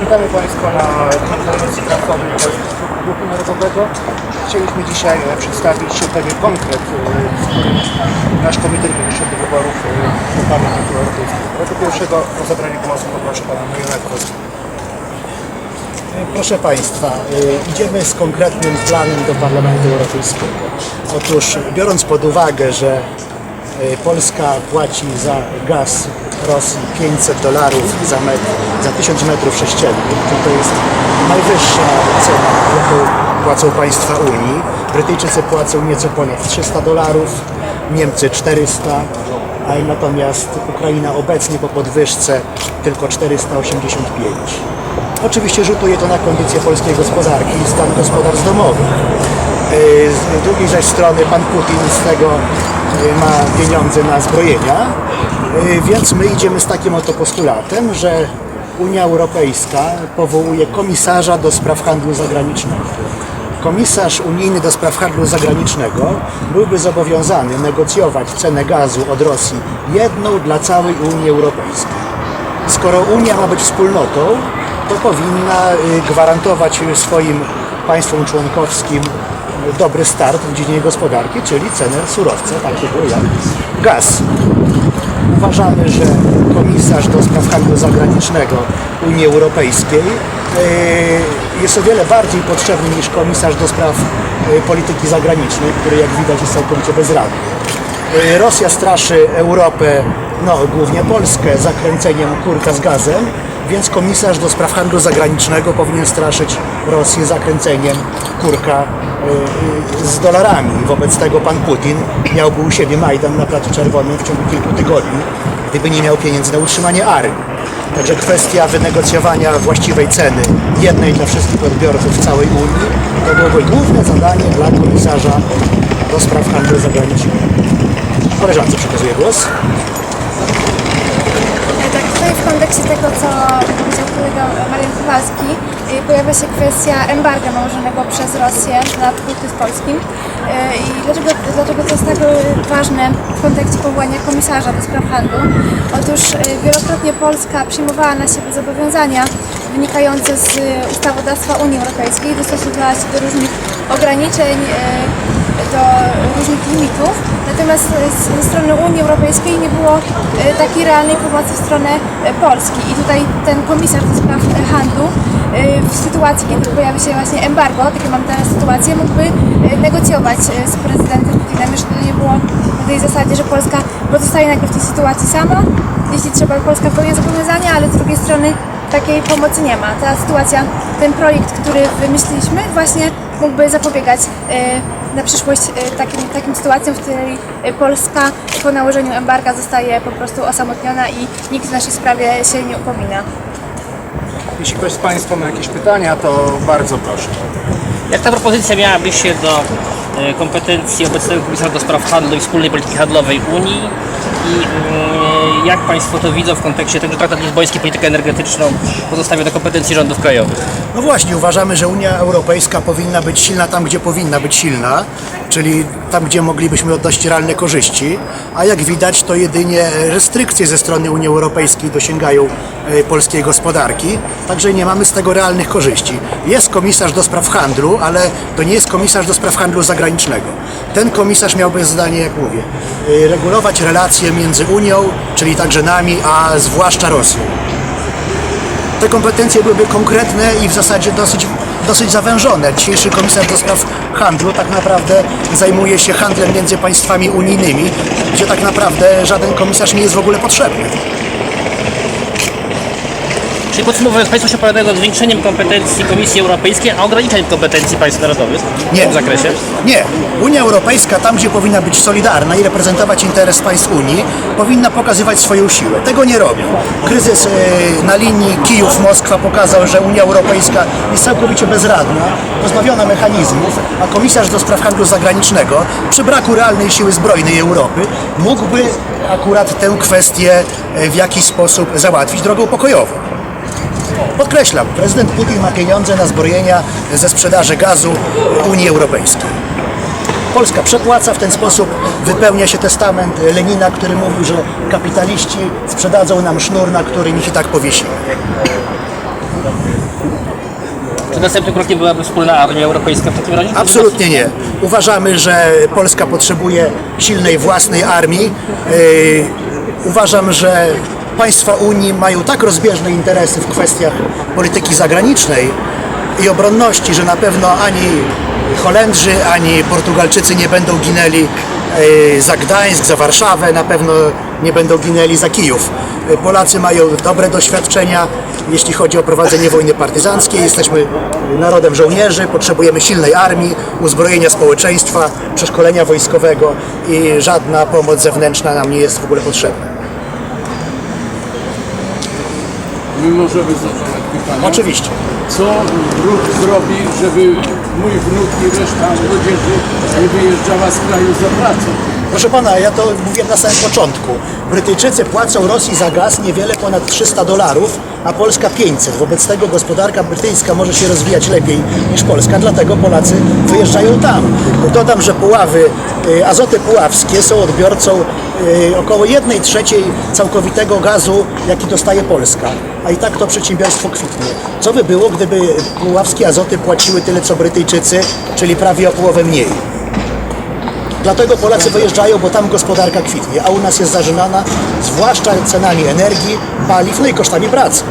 Witamy Państwa na konferencji prasowej Polskiego Ruchu Narodowego. Chcieliśmy dzisiaj e, przedstawić pewien konkret, e, z którym nasz Komitet Wyższych do Wyborów e, do Parlamentu Europejskiego. Jako pierwszego o zabranie głosu poproszę Pana Mariana Królewskiego. Proszę Państwa, idziemy z konkretnym planem do Parlamentu Europejskiego. Otóż biorąc pod uwagę, że Polska płaci za gaz Rosji 500 dolarów za, metr, za 1000 metrów sześciennych, to jest najwyższa cena, jaką płacą państwa Unii. Brytyjczycy płacą nieco ponad 300 dolarów, Niemcy 400, a natomiast Ukraina obecnie po podwyżce tylko 485. Oczywiście rzutuje to na kondycję polskiej gospodarki i stan gospodarstw domowych. Yy, Z drugiej zaś strony pan Putin z tego ma pieniądze na zbrojenia, Yy, więc my idziemy z takim oto postulatem, że Unia Europejska powołuje komisarza do spraw handlu zagranicznego. Komisarz unijny do spraw handlu zagranicznego byłby zobowiązany negocjować cenę gazu od Rosji jedną dla całej Unii Europejskiej. Skoro Unia ma być wspólnotą, to powinna y, gwarantować swoim państwom członkowskim dobry start w dziedzinie gospodarki, czyli cenę surowca, takiego jak gaz. Uważamy, że komisarz do spraw handlu zagranicznego Unii Europejskiej y, jest o wiele bardziej potrzebny niż komisarz do spraw y, polityki zagranicznej, który jak widać jest całkowicie bezradny. Y, Rosja straszy Europę, no głównie Polskę, zakręceniem kurka z gazem, więc komisarz do spraw handlu zagranicznego powinien straszyć Rosję zakręceniem kurka y, y, z dolarami. Wobec tego pan Putin miałby u siebie Majdan na Placu Czerwonym w ciągu kilku tygodni, gdyby nie miał pieniędzy na utrzymanie armii. Także kwestia wynegocjowania właściwej ceny, jednej dla wszystkich odbiorców w całej Unii, to byłoby główne zadanie dla komisarza do spraw handlu zagranicznego. Koleżance przekazuję głos. W kontekście tego, co powiedział kolega Marian Kowalski, y, pojawia się kwestia embarga nałożonego przez Rosję na produkty Polskim. Y, I dlaczego, dlaczego to jest tak ważne w kontekście powołania komisarza do spraw handlu? Otóż y, wielokrotnie Polska przyjmowała na siebie zobowiązania wynikające z ustawodawstwa Unii Europejskiej, dostosowywała się do różnych ograniczeń, do różnych limitów. Natomiast z- ze strony Unii Europejskiej nie było e, takiej realnej pomocy w stronę e, Polski. I tutaj ten komisarz do spraw e, handlu e, w sytuacji, kiedy pojawi się właśnie embargo, takie mam teraz sytuację, mógłby e, negocjować e, z prezydentem Putinem, żeby nie było tej zasadzie, że Polska pozostaje nagle w tej sytuacji sama. Jeśli trzeba, Polska pełni zobowiązania, ale z drugiej strony takiej pomocy nie ma. Ta sytuacja, ten projekt, który wymyśliliśmy, właśnie mógłby zapobiegać e, na przyszłość e, takim, takim sytuacjom, w której Polska po nałożeniu embarga zostaje po prostu osamotniona i nikt w naszej sprawie się nie upomina. Jeśli ktoś z Państwa ma jakieś pytania, to bardzo proszę. Jak ta propozycja miałaby się do e, kompetencji obecnego komisarza do spraw handlu i wspólnej polityki handlowej Unii i e, jak Państwo to widzą w kontekście tego, że traktat lizboński politykę energetyczną pozostawia do kompetencji rządów krajowych? No właśnie, uważamy, że Unia Europejska powinna być silna tam, gdzie powinna być silna, czyli tam, gdzie moglibyśmy odnosić realne korzyści, a jak widać, to jedynie restrykcje ze strony Unii Europejskiej dosięgają e, polskiej gospodarki, także nie mamy z tego realnych korzyści. Jest komisarz do spraw handlu, ale to nie jest komisarz do spraw handlu zagranicznego. Ten komisarz miałby zadanie, jak mówię, e, regulować relacje między Unią, czyli także nami, a zwłaszcza Rosją. Te kompetencje byłyby konkretne i w zasadzie dosyć, dosyć zawężone. Dzisiejszy komisarz do spraw handlu tak naprawdę zajmuje się handlem między państwami unijnymi, gdzie tak naprawdę żaden komisarz nie jest w ogóle potrzebny. Czyli podsumowując, Państwo się opowiadają za zwiększeniem kompetencji Komisji Europejskiej, a ograniczeniem kompetencji państw narodowych w Nie. tym zakresie? Nie. Unia Europejska, tam gdzie powinna być solidarna i reprezentować interes państw Unii, powinna pokazywać swoją siłę. Tego nie robi. Kryzys e, na linii Kijów-Moskwa pokazał, że Unia Europejska jest całkowicie bezradna, pozbawiona mechanizmów, a komisarz do spraw handlu zagranicznego, przy braku realnej siły zbrojnej Europy, mógłby akurat tę kwestię e, w jakiś sposób załatwić drogą pokojową. Podkreślam, prezydent Putin ma pieniądze na zbrojenia ze sprzedaży gazu Unii Europejskiej. Polska przepłaca, w ten sposób wypełnia się testament Lenina, który mówił, że kapitaliści sprzedadzą nam sznur, na który ich i tak powiesimy. Czy następnym krokiem byłaby wspólna armia europejska w takim razie? Absolutnie nie. Uważamy, że Polska potrzebuje silnej własnej armii. Yy, Uważam, że państwa Unii mają tak rozbieżne interesy w kwestiach polityki zagranicznej i obronności, że na pewno ani Holendrzy, ani Portugalczycy nie będą ginęli yy, za Gdańsk, za Warszawę, na pewno nie będą ginęli za Kijów. Yy, Polacy mają dobre doświadczenia, jeśli chodzi o prowadzenie wojny partyzanckiej. Jesteśmy narodem żołnierzy, potrzebujemy silnej armii, uzbrojenia społeczeństwa, przeszkolenia wojskowego i żadna pomoc zewnętrzna nam nie jest w ogóle potrzebna. My możemy zadać pytania. Oczywiście. Co wróg zrobi, żeby mój wnuk i reszta młodzieży nie wyjeżdżała z kraju za pracą? Proszę pana, ja to mówiłem na samym początku. Brytyjczycy płacą Rosji za gaz niewiele ponad 300 dolarów, a Polska 500. Wobec tego gospodarka brytyjska może się rozwijać lepiej niż Polska, dlatego Polacy wyjeżdżają tam. Dodam, że Puławy, y, azoty puławskie są odbiorcą około 1 trzeciej całkowitego gazu, jaki dostaje Polska. A i tak to przedsiębiorstwo kwitnie. Co by było, gdyby puławskie azoty płaciły tyle co Brytyjczycy, czyli prawie o połowę mniej? Dlatego Polacy wyjeżdżają, bo tam gospodarka kwitnie, a u nas jest zażynana, zwłaszcza cenami energii, paliw, no i kosztami pracy.